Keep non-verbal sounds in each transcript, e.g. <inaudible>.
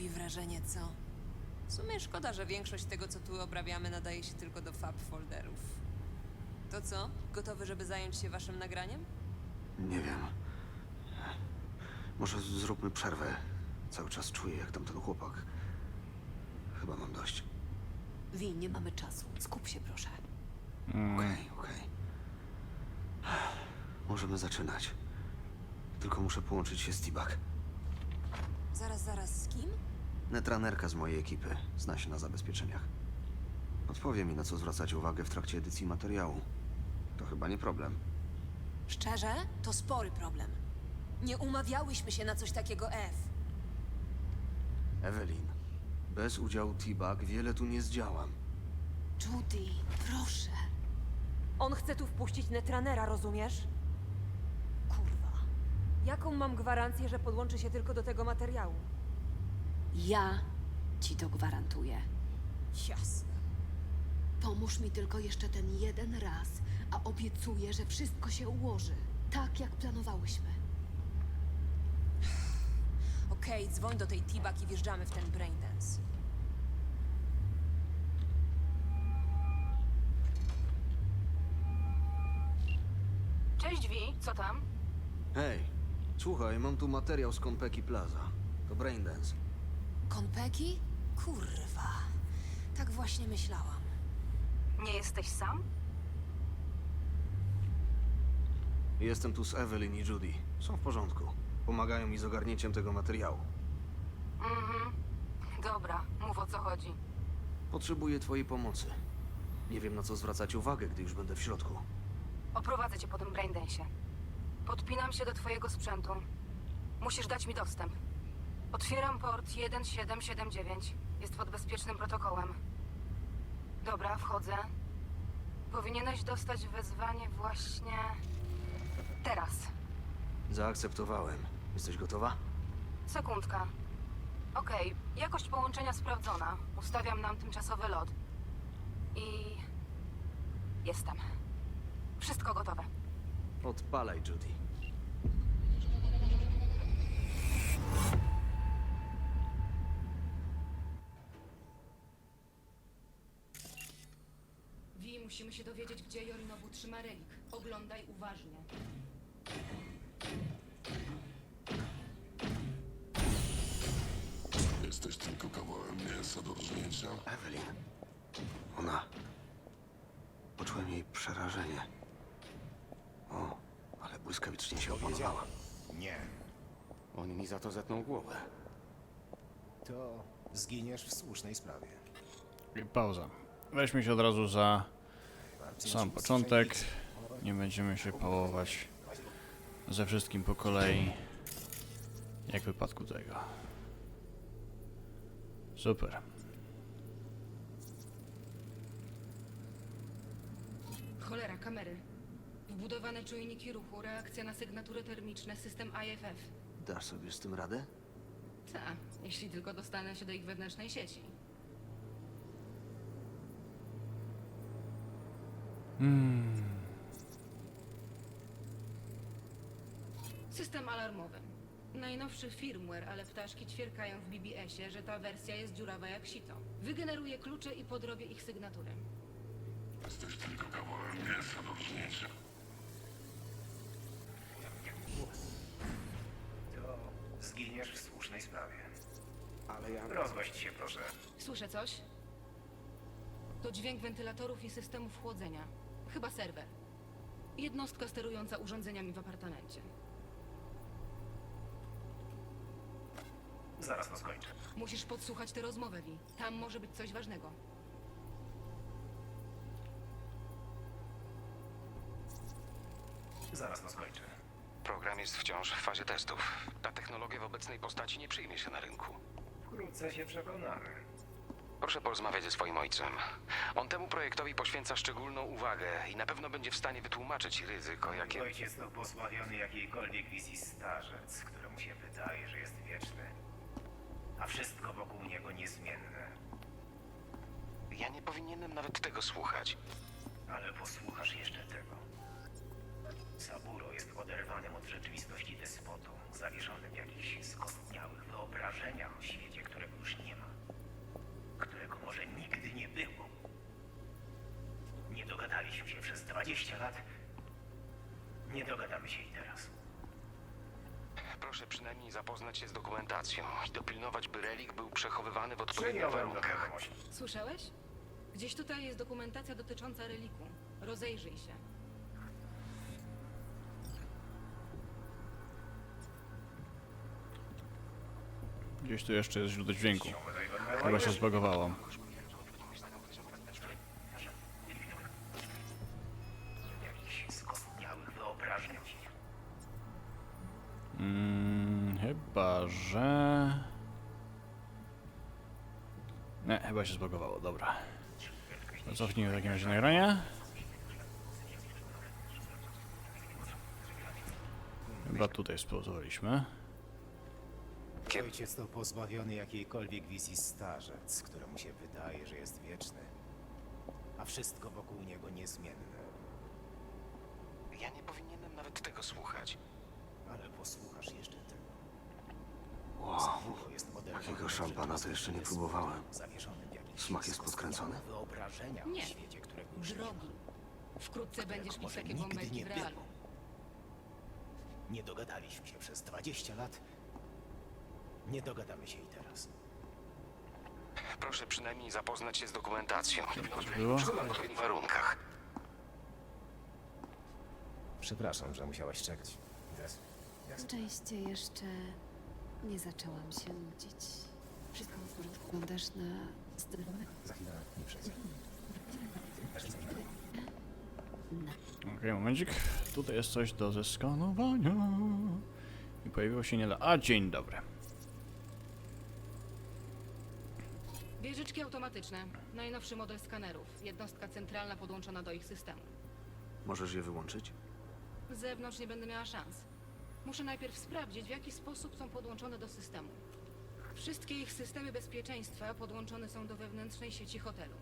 robi wrażenie, co? W sumie szkoda, że większość tego, co tu obrabiamy, nadaje się tylko do fab folderów. To co? Gotowy, żeby zająć się waszym nagraniem? Nie wiem. Może zróbmy przerwę. Cały czas czuję, jak tamten chłopak. Chyba mam dość. Wi, nie mamy czasu. Skup się, proszę. Okej, okej. Możemy zaczynać. Tylko muszę połączyć się z Tibak. Zaraz, zaraz, z kim? Netranerka z mojej ekipy zna się na zabezpieczeniach. Odpowie mi, na co zwracać uwagę w trakcie edycji materiału. To chyba nie problem. Szczerze? To spory problem. Nie umawiałyśmy się na coś takiego, F. Evelyn, bez udziału Tibak wiele tu nie zdziałam. Judy, proszę. On chce tu wpuścić netranera, rozumiesz? Kurwa. Jaką mam gwarancję, że podłączy się tylko do tego materiału? Ja ci to gwarantuję. Jasne. Pomóż mi tylko jeszcze ten jeden raz, a obiecuję, że wszystko się ułoży. Tak, jak planowałyśmy. <sighs> Okej, dzwoń do tej T-Bag i wjeżdżamy w ten braindance. Cześć Wi, co tam? Hej, słuchaj, mam tu materiał z Kompeki Plaza. To Braindance. Konpeki? Kurwa. Tak właśnie myślałam. Nie jesteś sam? Jestem tu z Evelyn i Judy. Są w porządku. Pomagają mi z ogarnięciem tego materiału. Mhm. Dobra, mów o co chodzi. Potrzebuję twojej pomocy. Nie wiem, na co zwracać uwagę, gdy już będę w środku. Oprowadzę cię po tym braindensie. Podpinam się do twojego sprzętu. Musisz dać mi dostęp. Otwieram port 1779. Jest pod bezpiecznym protokołem. Dobra, wchodzę. Powinieneś dostać wezwanie właśnie... Teraz. Zaakceptowałem. Jesteś gotowa? Sekundka. Okej, jakość połączenia sprawdzona. Ustawiam nam tymczasowy lot. I... Jestem. Wszystko gotowe. Odpalaj, Judy. Trzyma relik. Oglądaj uważnie. Jesteś tylko kawałem mięsa do rżnięcia. Evelyn. Ona. Poczułem jej przerażenie. O, ale błyskawicznie się opanowała. Nie. On mi za to zetnął głowę. To zginiesz w słusznej sprawie. I pauza. Weźmy się od razu za sam początek. Nie będziemy się pałować ze wszystkim po kolei, jak w wypadku tego. Super. Cholera, kamery. Wbudowane czujniki ruchu, reakcja na sygnatury termiczne, system IFF. Dasz sobie z tym radę? Ta, jeśli tylko dostanę się do ich wewnętrznej sieci. System alarmowy. Najnowszy firmware, ale ptaszki ćwierkają w BBS-ie, że ta wersja jest dziurawa jak sito. Wygeneruję klucze i podrobię ich sygnatury. Jesteś tylko kawałem mięsa do rżnięcia. To zginiesz w słusznej sprawie. Ale ja... Rozgość się, proszę. Słyszę coś? To dźwięk wentylatorów i systemów chłodzenia. Chyba serwer. Jednostka sterująca urządzeniami w apartamencie. Zaraz to skończę. Musisz podsłuchać tę rozmowę, Wi. Tam może być coś ważnego. Zaraz to skończę. Program jest wciąż w fazie testów. Ta technologia w obecnej postaci nie przyjmie się na rynku. Wkrótce się przekonamy. Proszę porozmawiać ze swoim ojcem. On temu projektowi poświęca szczególną uwagę i na pewno będzie w stanie wytłumaczyć ryzyko, jakie... Ojciec to pozbawiony jakiejkolwiek wizji starzec, któremu się wydaje, że jest wieczny. A wszystko wokół niego niezmienne. Ja nie powinienem nawet tego słuchać. Ale posłuchasz jeszcze tego. Saburo jest oderwanym od rzeczywistości despotą, zawieszonym w jakichś skostniałych wyobrażeniach o świecie, którego może nigdy nie było. Nie dogadaliśmy się przez 20 lat. Nie dogadamy się i teraz. Proszę przynajmniej zapoznać się z dokumentacją i dopilnować, by relik był przechowywany w odpowiednich warunkach. Słyszałeś? Gdzieś tutaj jest dokumentacja dotycząca reliku. Rozejrzyj się. Gdzieś tu jeszcze jest źródło dźwięku. Chyba się zbagowało. Mm, chyba, że... Nie, chyba się zbagowało, dobra. Cofnijmy w takim razie nagranie. Chyba tutaj spauzowaliśmy. Ojciec to pozbawiony jakiejkolwiek wizji starzec, któremu się wydaje, że jest wieczny, a wszystko wokół niego niezmienne. Ja nie powinienem nawet tego słuchać. Ale posłuchasz jeszcze tego. Wow, Zabucho jest modelem takiego szampana to jeszcze nie próbowałem. w Smak jest podkręcony? wyobrażeniach Nie. o świecie, którego już nie ma, Drogi. Wkrótce będziesz może takie nigdy nie w realu. było. Nie dogadaliśmy się przez 20 lat. Nie dogadamy się i teraz. Proszę przynajmniej zapoznać się z dokumentacją było? w warunkach. Przepraszam, że musiałaś czekać. Szczęście jeszcze nie zaczęłam się nudzić. Wszystko w porządku. Wyglądasz na zdrowe. Za chwilę nie przejdzie. Okej, momencik. Tutaj jest coś do zeskanowania. I pojawiło się nie da. A, dzień dobry. Wieżyczki automatyczne. Najnowszy model skanerów. Jednostka centralna podłączona do ich systemu. Możesz je wyłączyć? Z zewnątrz nie będę miała szans. Muszę najpierw sprawdzić, w jaki sposób są podłączone do systemu. Wszystkie ich systemy bezpieczeństwa podłączone są do wewnętrznej sieci hotelu.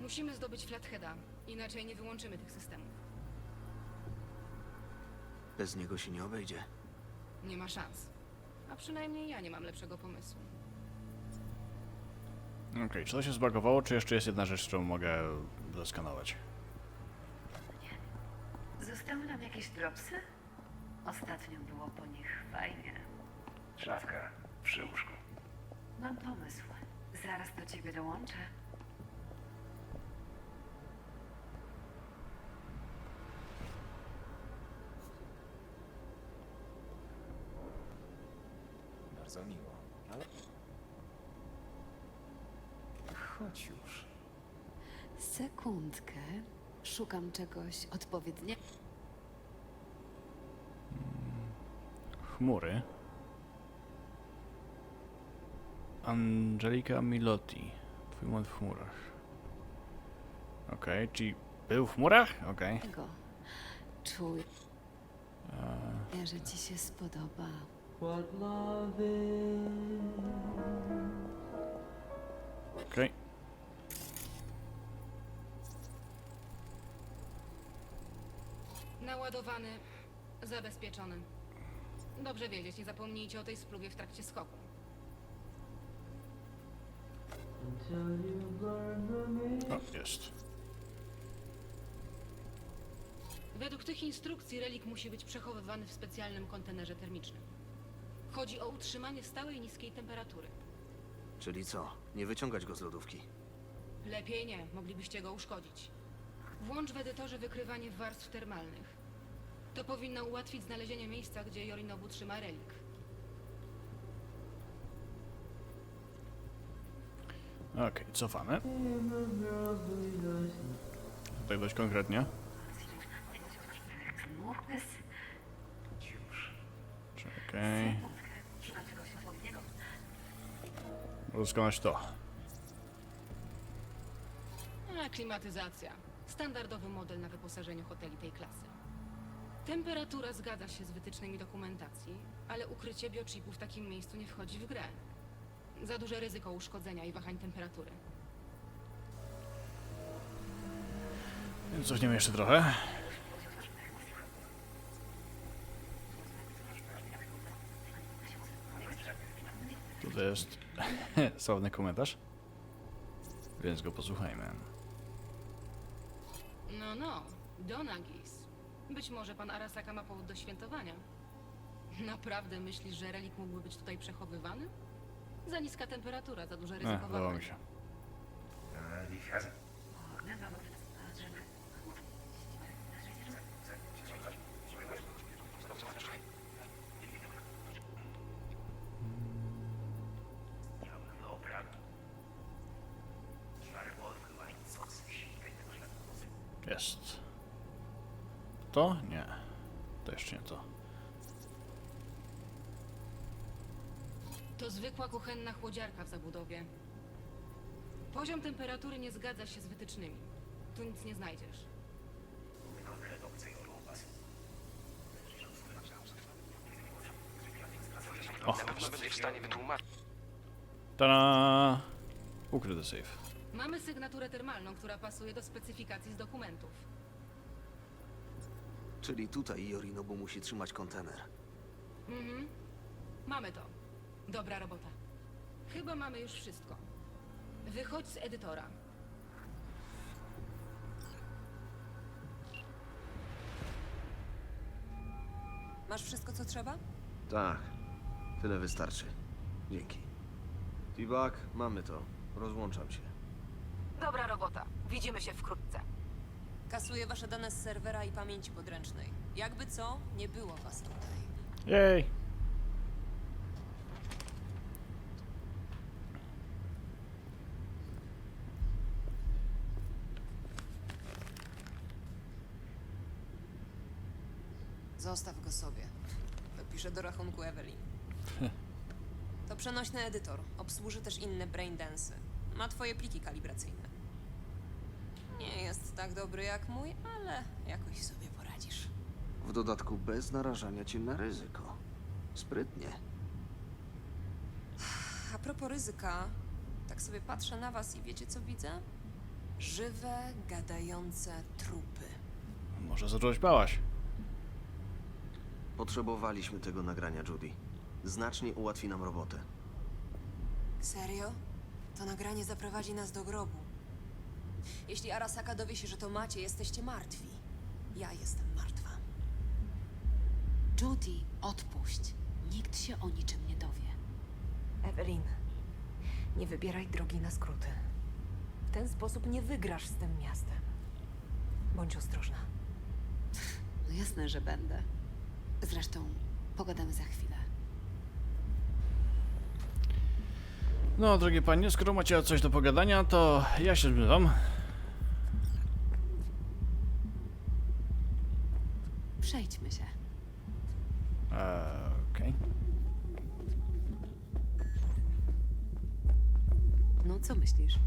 Musimy zdobyć Flatheada, inaczej nie wyłączymy tych systemów. Bez niego się nie obejdzie. Nie ma szans. A przynajmniej ja nie mam lepszego pomysłu. Okej, czy to się zbagowało, czy jeszcze jest jedna rzecz, którą mogę zeskanować? Zostały nam jakieś dropsy? Ostatnio było po nich fajnie. Szafka przy łóżku. Mam pomysł. Zaraz do ciebie dołączę. Bardzo miło, ale... Chodź już. Sekundkę. Szukam czegoś odpowiedniego. Chmury. Angelika Milotti. Twój mod w chmurach. Okej, czyli był w chmurach? Okej. Czuję, że ci się spodoba. Okej. Zabezpieczony. Dobrze wiedzieć, nie zapomnijcie o tej spluwie w trakcie skoku. O, jest. Według tych instrukcji relik musi być przechowywany w specjalnym kontenerze termicznym. Chodzi o utrzymanie stałej niskiej temperatury. Czyli co? Nie wyciągać go z lodówki. Lepiej nie, moglibyście go uszkodzić. Włącz w edytorze wykrywanie warstw termalnych. To powinno ułatwić znalezienie miejsca, gdzie Jorinobu trzyma relik. Okej, cofamy. Tutaj dość konkretnie. Mógłbyś Czekaj. Rozkonać to. A, klimatyzacja. Standardowy model na wyposażeniu hoteli tej klasy. Temperatura zgadza się z wytycznymi dokumentacji, ale ukrycie biochipu w takim miejscu nie wchodzi w grę. Za duże ryzyko uszkodzenia i wahań temperatury. Więc cofniemy jeszcze trochę. Tutaj <laughs> jest sławny komentarz. Więc go posłuchajmy. No, no, Donagis. Być może pan Arasaka ma powód do świętowania. Naprawdę myślisz, że relik mógłby być tutaj przechowywany? Za niska temperatura, za duże ryzyko Ech, udało wahania. mi się. E. Jest. To? Nie. To jeszcze nie to. To zwykła kuchenna chłodziarka w zabudowie. Poziom temperatury nie zgadza się z wytycznymi. Tu nic nie znajdziesz. O, Na pewno będzie w stanie wytłumaczyć. tada! Ukryty safe. Mamy sygnaturę termalną, która pasuje do specyfikacji z dokumentów. Czyli tutaj Yorinobu musi trzymać kontener. Mhm. Mamy to. Dobra robota. Chyba mamy już wszystko. Wychodź z edytora. Masz wszystko, co trzeba? Tak, tyle wystarczy. Dzięki. T-Bag, mamy to. Rozłączam się. Dobra robota. Widzimy się wkrótce. Kasuję wasze dane z serwera i pamięci podręcznej. Jakby co, nie było was tutaj. Jej! Zostaw go sobie. Dopiszę do rachunku Evelyn. <laughs> To przenośny edytor. Obsłuży też inne braindensy. Ma twoje pliki kalibracyjne. Nie jest tak dobry jak mój, ale jakoś sobie poradzisz. W dodatku bez narażania cię na ryzyko. Sprytnie. A propos ryzyka, tak sobie patrzę na was i wiecie co widzę? Żywe, gadające trupy. Może zacząłeś bałaś. Potrzebowaliśmy tego nagrania, Judy. Znacznie ułatwi nam robotę. Serio? To nagranie zaprowadzi nas do grobu. Jeśli Arasaka dowie się, że to macie, jesteście martwi. Ja jestem martwa. Judy, odpuść. Nikt się o niczym nie dowie. Evelyn, nie wybieraj drogi na skróty. W ten sposób nie wygrasz z tym miastem. Bądź ostrożna. No jasne, że będę. Zresztą pogadamy za chwilę. No, drogie panie, skoro macie coś do pogadania, to ja się zbywam. Przejdźmy się. Eee, Okej. No, co myślisz?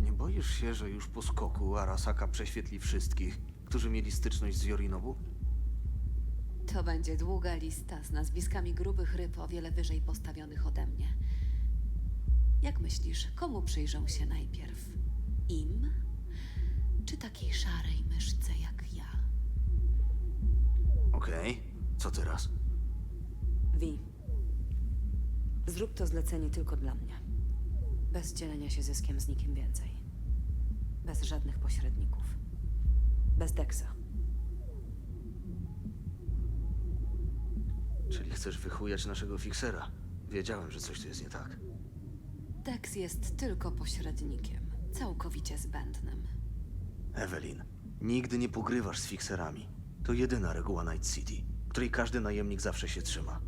Nie boisz się, że już po skoku Arasaka prześwietli wszystkich, którzy mieli styczność z Yorinobu? To będzie długa lista z nazwiskami grubych ryb o wiele wyżej postawionych ode mnie. Jak myślisz, komu przyjrzą się najpierw? Im? Czy takiej szarej myszce jak ja? Okej, co teraz? Wi. Zrób to zlecenie tylko dla mnie. Bez dzielenia się zyskiem z nikim więcej. Bez żadnych pośredników. Bez Dexa. Czyli chcesz wychujać naszego fiksera? Wiedziałem, że coś tu jest nie tak. Dex jest tylko pośrednikiem, całkowicie zbędnym. Evelyn, nigdy nie pogrywasz z fikserami. To jedyna reguła Night City, której każdy najemnik zawsze się trzyma.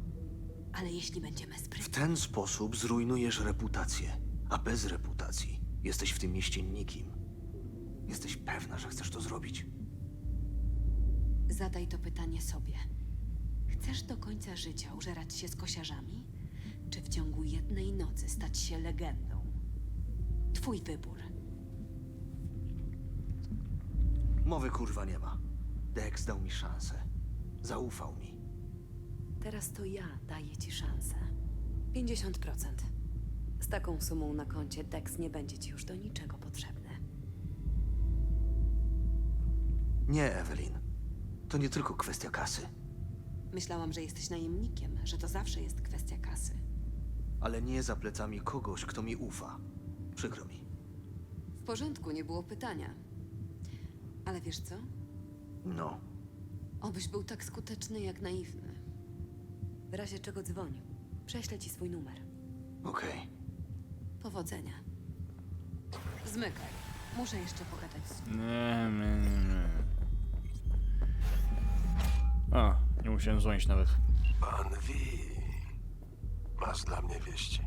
Ale jeśli będziemy W sprytni, ten sposób zrujnujesz reputację, a bez reputacji jesteś w tym mieście nikim. Jesteś pewna, że chcesz to zrobić? zadaj to pytanie sobie. Chcesz do końca życia użerać się z kosiarzami? Czy w ciągu jednej nocy stać się legendą? Twój wybór. Mowy kurwa nie ma. Dex dał mi szansę. Zaufał mi. Teraz to ja daję ci szansę. 50%. Z taką sumą na koncie Dex nie będzie ci już do niczego potrzebny. Nie, Evelyn. To nie tylko kwestia kasy, Myślałam, że jesteś najemnikiem, że to zawsze jest kwestia kasy. ale nie za plecami kogoś, kto mi ufa. Przykro mi. W porządku, nie było pytania. Ale wiesz co? No, Obyś był tak skuteczny jak naiwny. W razie czego dzwoń. Prześlę ci swój numer. okej. Powodzenia. Zmykaj. Muszę jeszcze pogadać z... Nie, nie, nie, nie. O, nie musiałem dzwonić nawet. Pan Wi. Masz dla mnie wieści.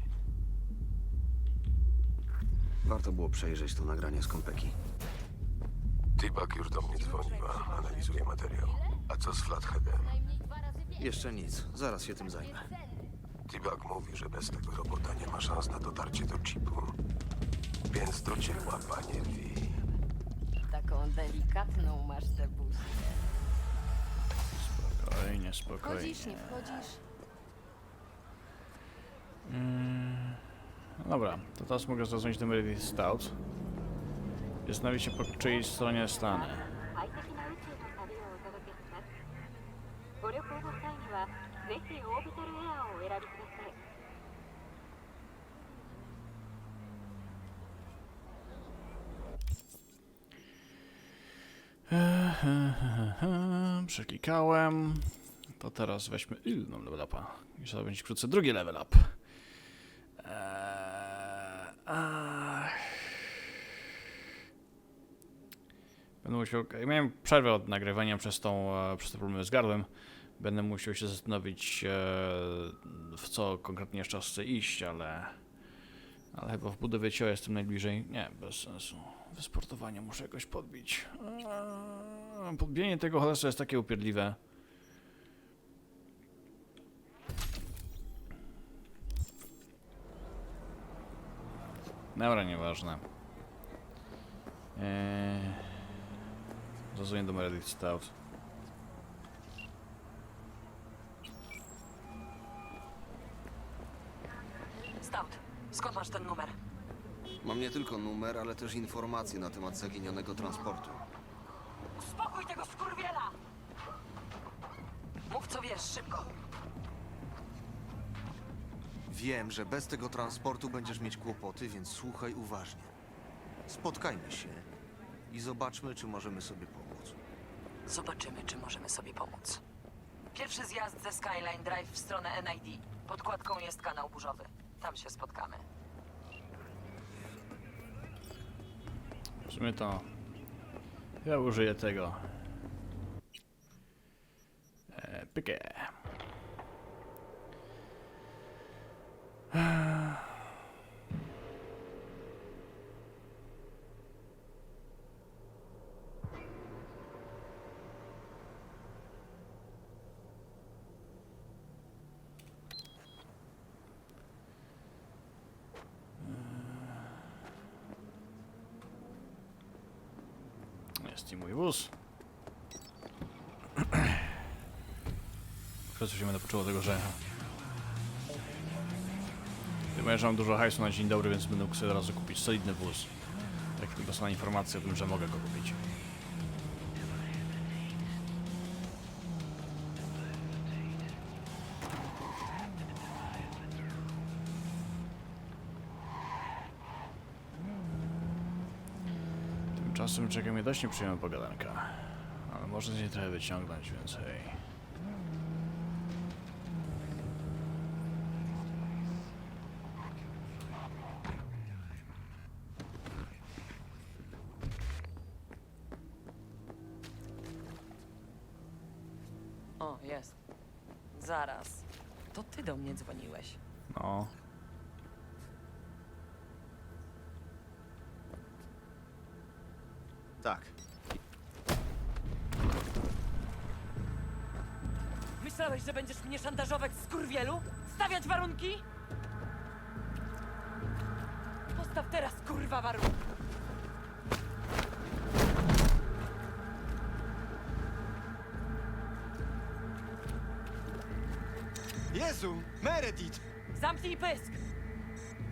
Warto było przejrzeć to nagranie z kompeki. T-Bag już do mnie dzwoniła. Analizuje materiał. A co z Flatheadem? Jeszcze nic, zaraz się tym zajmę. T-Bag mówi, że bez tego robota nie ma szans na dotarcie do chipu. Więc do dzieła, panie Wi. Taką delikatną masz tę buzię. Spokojnie, spokojnie. Wchodzisz, nie wchodzisz? Mm, no dobra, to teraz mogę zadzwonić do Meredith Stout. Zastanowić się po czyjej stronie stanę. 快適な宇宙の旅をお届けしますご旅行の際にはぜひオービタルエアーをお選びください い Przeklikałem. To teraz weźmy inną level upa. I to będzie wkrótce drugi level up. Eee. Będę musiał. Miałem przerwę od nagrywania przez, tą, e, przez te problemy z gardłem. Będę musiał się zastanowić, e, w co konkretnie jeszcze chcę iść, ale. Ale chyba w budowie ciała jestem najbliżej. Nie, bez sensu. Wysportowanie muszę jakoś podbić. Eee, Podbienie tego cholera jest takie upierdliwe. Dobra, nieważne. Eee, Zadzwonię do Meredith Stout. Stout, skąd masz ten numer? Mam nie tylko numer, ale też informacje na temat zaginionego transportu. Spokój tego skurwiela! Mów co wiesz, szybko. Wiem, że bez tego transportu będziesz mieć kłopoty, więc słuchaj uważnie. Spotkajmy się i zobaczmy, czy możemy sobie pomóc. Zobaczymy, czy możemy sobie pomóc. Pierwszy zjazd ze Skyline Drive w stronę NID. Podkładką jest kanał burzowy. Tam się spotkamy. Sumie to... Ja użyję tego. E, pykę. W końcu się będę poczuł tego, że... Chyba, że mam dużo hajsu na dzień dobry, więc będę mógł sobie od razu kupić solidny wóz. Jak tylko dostanę informację o tym, że mogę go kupić. Czeka mnie dość nieprzyjemna pogadanka. Ale może z niej trochę wyciągnąć, więc Tak. Myślałeś, że będziesz mnie szantażować, skurwielu? Stawiać warunki? Postaw teraz, kurwa, warunki. Jezu! Meredith! Zamknij pysk!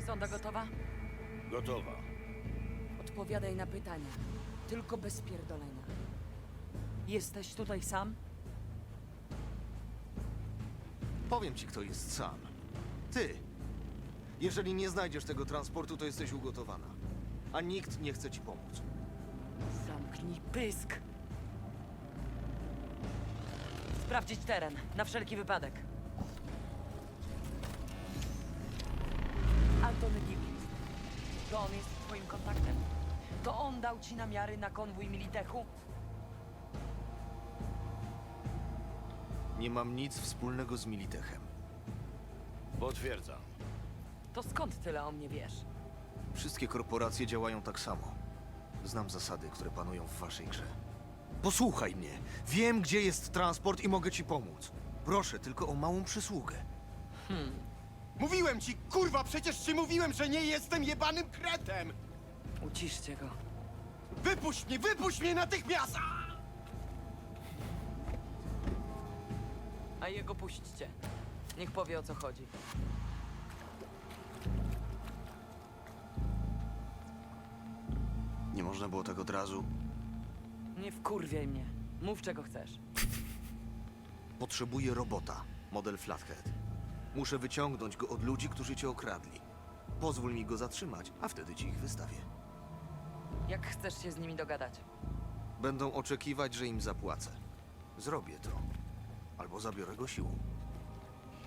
Sonda gotowa? Gotowa. Odpowiadaj na pytania. Tylko bez pierdolenia. Jesteś tutaj sam? Powiem ci, kto jest sam. Ty! Jeżeli nie znajdziesz tego transportu, to jesteś ugotowana. A nikt nie chce ci pomóc. Zamknij Zamknij pysk! Sprawdzić teren, na wszelki wypadek. Dał ci namiary na konwój Militechu? Nie mam nic wspólnego z Militechem. Potwierdzam. To skąd tyle o mnie wiesz? Wszystkie korporacje działają tak samo. Znam zasady, które panują w waszej grze. Posłuchaj mnie. Wiem, gdzie jest transport i mogę ci pomóc. Proszę tylko o małą przysługę. Mówiłem ci, kurwa, przecież ci mówiłem, że nie jestem jebanym kretem! Uciszcie go. Wypuść mnie, wypuść mnie natychmiast! A jego puśćcie. Niech powie o co chodzi. Nie można było tak od razu. Nie wkurwiaj mnie. Mów czego chcesz. Potrzebuję robota. Model Flathead. Muszę wyciągnąć go od ludzi, którzy cię okradli. Pozwól mi go zatrzymać, a wtedy ci ich wystawię. Jak chcesz się z nimi dogadać? Będą oczekiwać, że im zapłacę. Zrobię to. Albo zabiorę go siłą.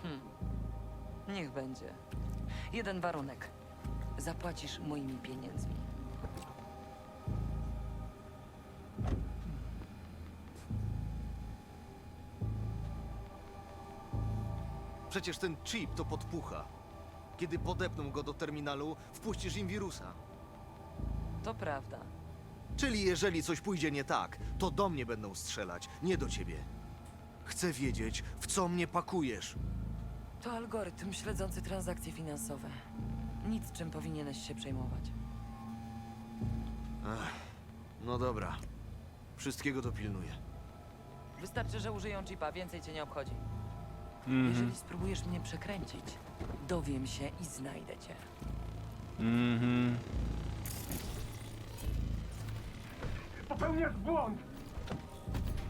Hmm. Niech będzie. Jeden warunek. Zapłacisz moimi pieniędzmi. Przecież ten chip to podpucha. Kiedy podepną go do terminalu, wpuścisz im wirusa. To prawda. Czyli jeżeli coś pójdzie nie tak, to do mnie będą strzelać, nie do ciebie. Chcę wiedzieć, w co mnie pakujesz. To algorytm śledzący transakcje finansowe. Nic, czym powinieneś się przejmować. No dobra. Wszystkiego dopilnuję. Wystarczy, że użyją chipa, więcej cię nie obchodzi. Mhm. Jeżeli spróbujesz mnie przekręcić, dowiem się i znajdę cię. Mhm. Popełniasz błąd!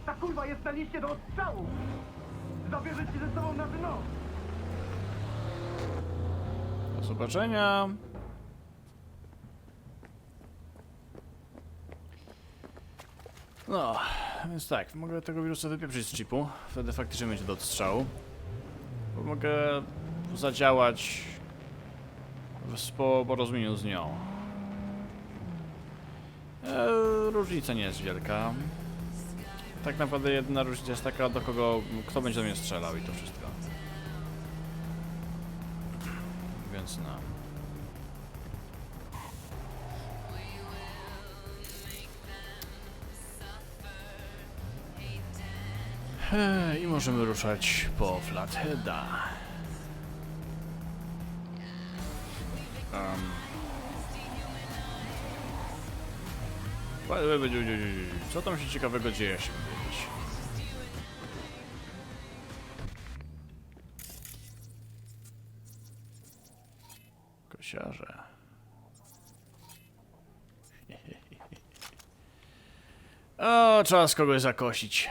Ta kurwa jest na liście do odstrzału! Zabierze ci ze sobą na dno! Do zobaczenia. No, więc tak, mogę tego wirusa wypieprzyć z chipu. Wtedy faktycznie będzie do odstrzału. Bo mogę zadziałać w po porozumieniu z nią. E, różnica nie jest wielka. Tak naprawdę jedyna różnica jest taka, do kogo, kto będzie do mnie strzelał i to wszystko. Więc no. I możemy ruszać po Flatheada. Um. Co tam się ciekawego dzieje, się wiedzieć? Kosiarze. <laughs> O, czas kogoś zakosić.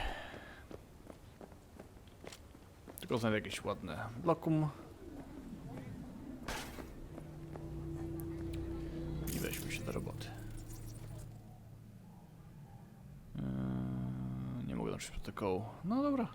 Tylko znajdę jakieś ładne blokum. I weźmy się do roboty. Protokołu. No dobra.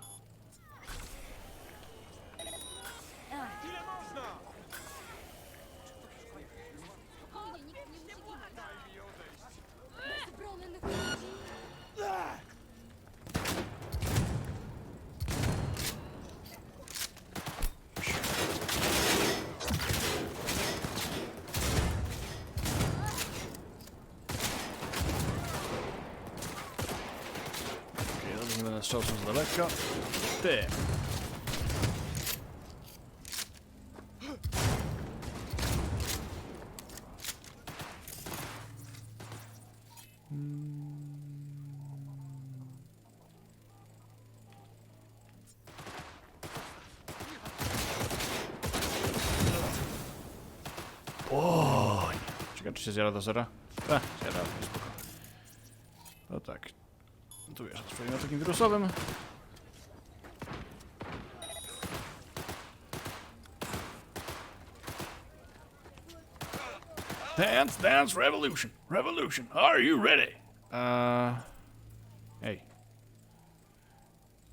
Daleka. Ty! O, Czekaj, czy się zjada do zera? A, zjada, spoko. No tak. Tu jest swoim atakiem wirusowym. Dance, dance, revolution, revolution. Are you ready? Eee... Ej.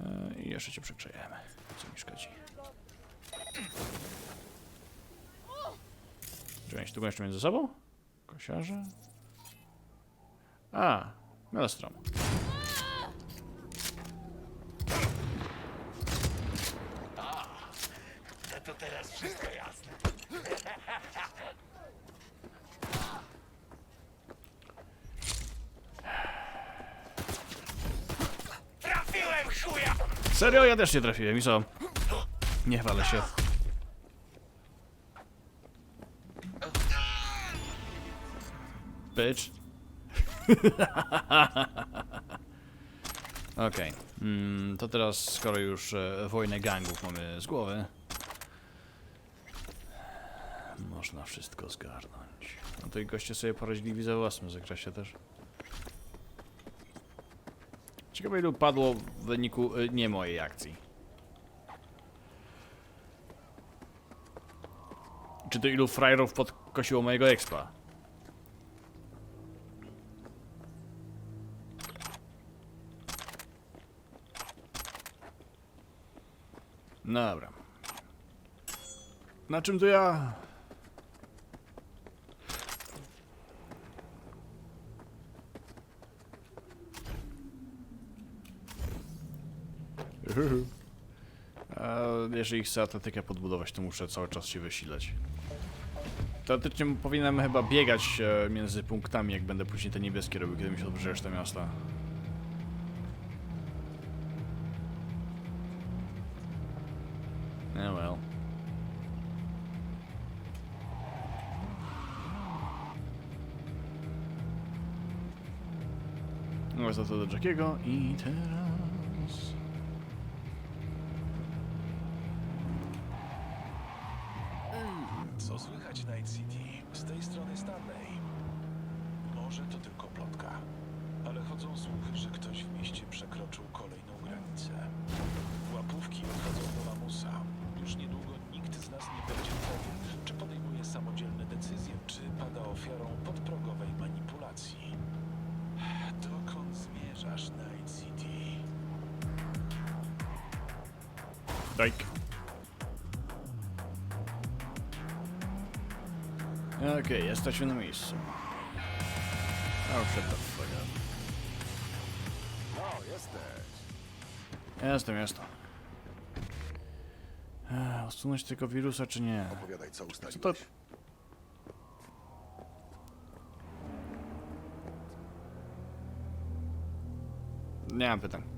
Eee, jeszcze cię przekrzejemy. Co mi szkodzi? Czy oni tu jeszcze między sobą? Kosiarze? A, melostrom. Serio? Ja też nie trafiłem i co? Nie walę się. Bitch. <laughs> Okej. Mm, to teraz, skoro już e, wojnę gangów mamy z głowy, można wszystko zgarnąć. No to i goście sobie poradzili za własnym zakresie też. Ciekawe ilu padło w wyniku y, nie mojej akcji. Czy to ilu frajerów podkosiło mojego expa? No dobra. Na czym to ja? Jeżeli chcę atletykę podbudować, to muszę cały czas się wysilać. Teoretycznie powinienem chyba biegać e, między punktami, jak będę później te niebieskie robił, kiedy mi się odbierze reszta miasta. Eh well. No za to do Jackiego i teraz... Dajk. Okej, jesteśmy na miejscu. Oh, fuck up. No, jesteś. Jestem, jestem. Eee, usunąć tego wirusa, czy nie? Opowiadaj, co Co ustaliłeś. to... Nie mam pytań.